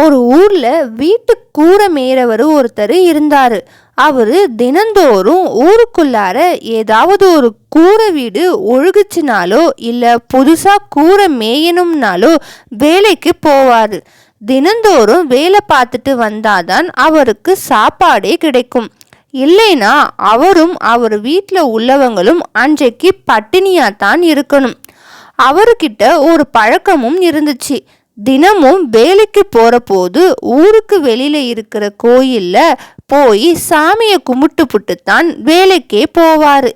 ஒரு ஊரில் வீட்டு கூரை மேறவர் ஒருத்தர் இருந்தார். அவர் தினந்தோறும் ஊருக்குள்ளார ஏதாவது ஒரு கூரை வீடு ஒழுகுச்சுனாலோ இல்லை புதுசாக கூரை மேயணும்னாலோ வேலைக்கு போவார். தினந்தோறும் வேலை பார்த்துட்டு வந்தாதான் அவருக்கு சாப்பாடே கிடைக்கும். இல்லைனா அவரும் அவர் வீட்டில் உள்ளவங்களும் அன்றைக்கு பட்டினியாக தான் இருக்கணும். அவர்கிட்ட ஒரு பழக்கமும் இருந்துச்சு. தினமும் வேலைக்கு போகிற போது ஊருக்கு வெளியில் இருக்கிற கோயிலில் போய் சாமியை கும்பிட்டு தான் வேலைக்கே போவார்.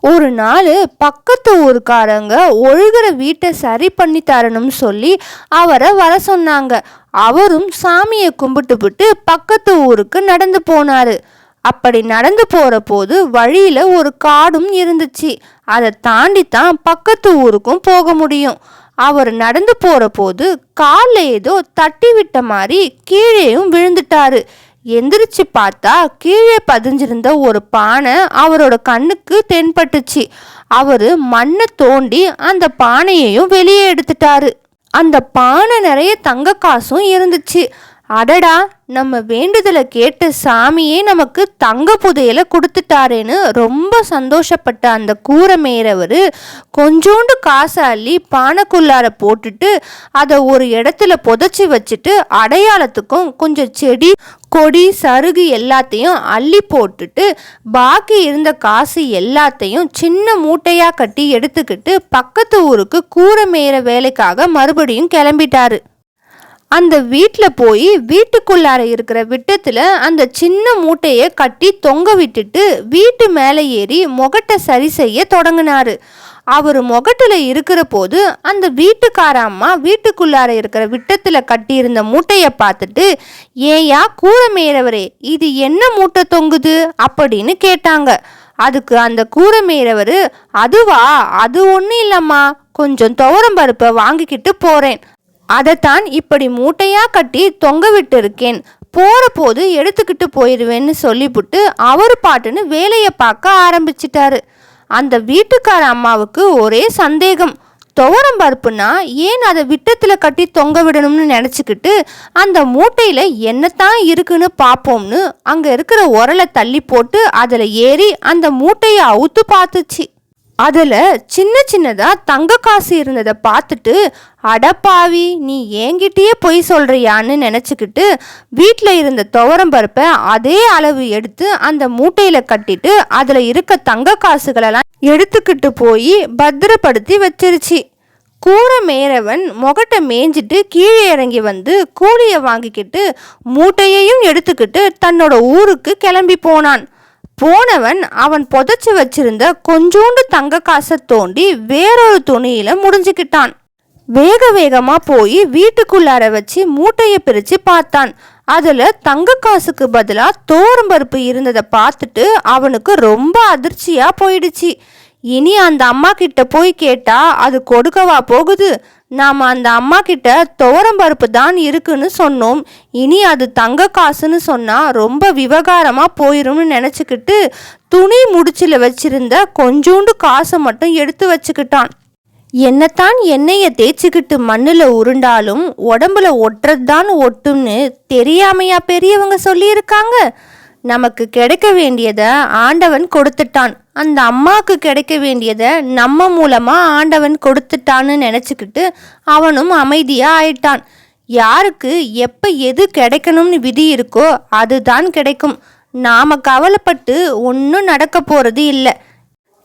ஒரு நாள் பக்கத்து ஊருக்காரங்க ஒழுகிற வீட்டை சரி பண்ணி தரணும்னு சொல்லி அவரை வர சொன்னாங்க. அவரும் சாமியை கும்பிட்டுப்புட்டு பக்கத்து ஊருக்கு நடந்து போனாரு. அப்படி நடந்து போகிற போது வழியில் ஒரு காடும் இருந்துச்சு. அதை தாண்டி தான் பக்கத்து ஊருக்கும் போக முடியும். அவர் நடந்து போற போது காலில் ஏதோ தட்டி விட்ட மாதிரி கீழேயும் விழுந்துட்டாரு. எந்திரிச்சு பார்த்தா கீழே பதிஞ்சிருந்த ஒரு பானை அவரோட கண்ணுக்கு தென்பட்டுச்சு. அவரு மண்ணை தோண்டி அந்த பானையையும் வெளியே எடுத்துட்டாரு. அந்த பானை நிறைய தங்க காசும் இருந்துச்சு. அடடா நம்ம வேண்டுதலை கேட்ட சாமியே நமக்கு தங்க புதையலை கொடுத்துட்டாரேன்னு ரொம்ப சந்தோஷப்பட்ட அந்த கூரை மேயறவர் கொஞ்சோண்டு காசை அள்ளி பானைக்குள்ளார போட்டுட்டு அதை ஒரு இடத்துல புதைச்சி வச்சுட்டு அடையாளத்துக்கும் கொஞ்சம் செடி கொடி சருகு எல்லாத்தையும் அள்ளி போட்டுட்டு பாக்கி இருந்த காசு எல்லாத்தையும் சின்ன மூட்டையாக கட்டி எடுத்துக்கிட்டு பக்கத்து ஊருக்கு கூரை மேயிற வேலைக்காக மறுபடியும் கிளம்பிட்டாரு. அந்த வீட்டில் போய் வீட்டுக்குள்ளார இருக்கிற விட்டத்தில் அந்த சின்ன மூட்டையை கட்டி தொங்க விட்டுட்டு வீட்டு மேலே ஏறி முகட்டை சரி செய்ய தொடங்கினாரு. அவர் முகட்டில் இருக்கிற போது அந்த வீட்டுக்கார அம்மா வீட்டுக்குள்ளார இருக்கிற விட்டத்தில் கட்டியிருந்த மூட்டையை பார்த்துட்டு ஏயா கூரை மேறவரே இது என்ன மூட்டை தொங்குது? அப்படின்னு கேட்டாங்க. அதுக்கு அந்த கூரை மேறவர் அதுவா அது ஒன்றும் இல்லைம்மா கொஞ்சம் துவரம் பருப்பை வாங்கிக்கிட்டு போகிறேன் அதைத்தான் இப்படி மூட்டையாக கட்டி தொங்க விட்டு இருக்கேன் போது எடுத்துக்கிட்டு போயிடுவேன்னு சொல்லிவிட்டு அவர் பாட்டுன்னு வேலையை பார்க்க ஆரம்பிச்சிட்டாரு. அந்த வீட்டுக்கார அம்மாவுக்கு ஒரே சந்தேகம். துவரம் பருப்புனா ஏன் அதை விட்டத்தில் கட்டி தொங்க விடணும்னு நினச்சிக்கிட்டு அந்த மூட்டையில் என்னத்தான் இருக்குன்னு பார்ப்போம்னு அங்கே இருக்கிற உரலை தள்ளி போட்டு அதில் ஏறி அந்த மூட்டையை அவுத்து பார்த்துச்சு. அதில் சின்ன சின்னதாக தங்க காசு இருந்ததை பார்த்துட்டு அடப்பாவி நீ என்கிட்டயே பொய் சொல்கிறியான்னு நினச்சிக்கிட்டு வீட்டில் இருந்த துவரம் பருப்பை அதே அளவு எடுத்து அந்த மூட்டையில் கட்டிட்டு அதில் இருக்க தங்க காசுகளெல்லாம் எடுத்துக்கிட்டு போய் பத்திரப்படுத்தி வச்சிருச்சு. கூரை மேறவன் முகட்டை மேய்ஞ்சிட்டு கீழே இறங்கி வந்து கூலியை வாங்கிக்கிட்டு மூட்டையையும் எடுத்துக்கிட்டு தன்னோட ஊருக்கு கிளம்பி போனான். போனவன் அவன் புதைச்சி வச்சிருந்த கொஞ்சோண்டு தங்க காசை தோண்டி வேறொரு துணியில முடிஞ்சுக்கிட்டான். வேக வேகமா போய் வீட்டுக்குள்ளார வச்சு மூட்டையை பிரிச்சு பார்த்தான். அதுல தங்க காசுக்கு பதிலா தோரம்பருப்பு இருந்ததை பார்த்துட்டு அவனுக்கு ரொம்ப அதிர்ச்சியா போயிடுச்சு. இனி அந்த அம்மா கிட்ட போய் கேட்டா அது கொடுக்கவா போகுது? நாம் அந்த அம்மா கிட்ட துவரம் பருப்பு தான் இருக்குன்னு சொன்னோம். இனி அது தங்க காசுன்னு சொன்னால் ரொம்ப விவகாரமாக போயிரும்னு நினச்சிக்கிட்டு துணி முடிச்சில் வச்சிருந்த கொஞ்சோண்டு காசை மட்டும் எடுத்து வச்சுக்கிட்டான். என்னத்தான் எண்ணெயை தேய்ச்சிக்கிட்டு மண்ணில் உருண்டாலும் உடம்புல ஒட்டுறது தான் ஒட்டும்னு தெரியாமையா பெரியவங்க சொல்லியிருக்காங்க. நமக்கு கிடைக்க வேண்டியதை ஆண்டவன் கொடுத்துட்டான். அந்த அம்மாவுக்கு கிடைக்க வேண்டியதை நம்ம மூலமாக ஆண்டவன் கொடுத்துட்டான்னு நினச்சிக்கிட்டு அவனும் அமைதியாக ஆயிட்டான். யாருக்கு எப்போ எது கிடைக்கணும்னு விதி இருக்கோ அதுதான் கிடைக்கும். நாம் கவலைப்பட்டு ஒன்றும் நடக்க போகிறது இல்லை.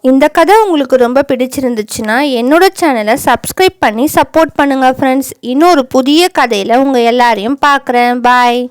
இந்த கதை உங்களுக்கு ரொம்ப பிடிச்சிருந்துச்சுன்னா என்னோட சேனலை சப்ஸ்கிரைப் பண்ணி சப்போர்ட் பண்ணுங்கள் ஃப்ரெண்ட்ஸ் இன்னொரு புதிய கதையில் உங்கள் எல்லாரையும் பார்க்குறேன். பாய்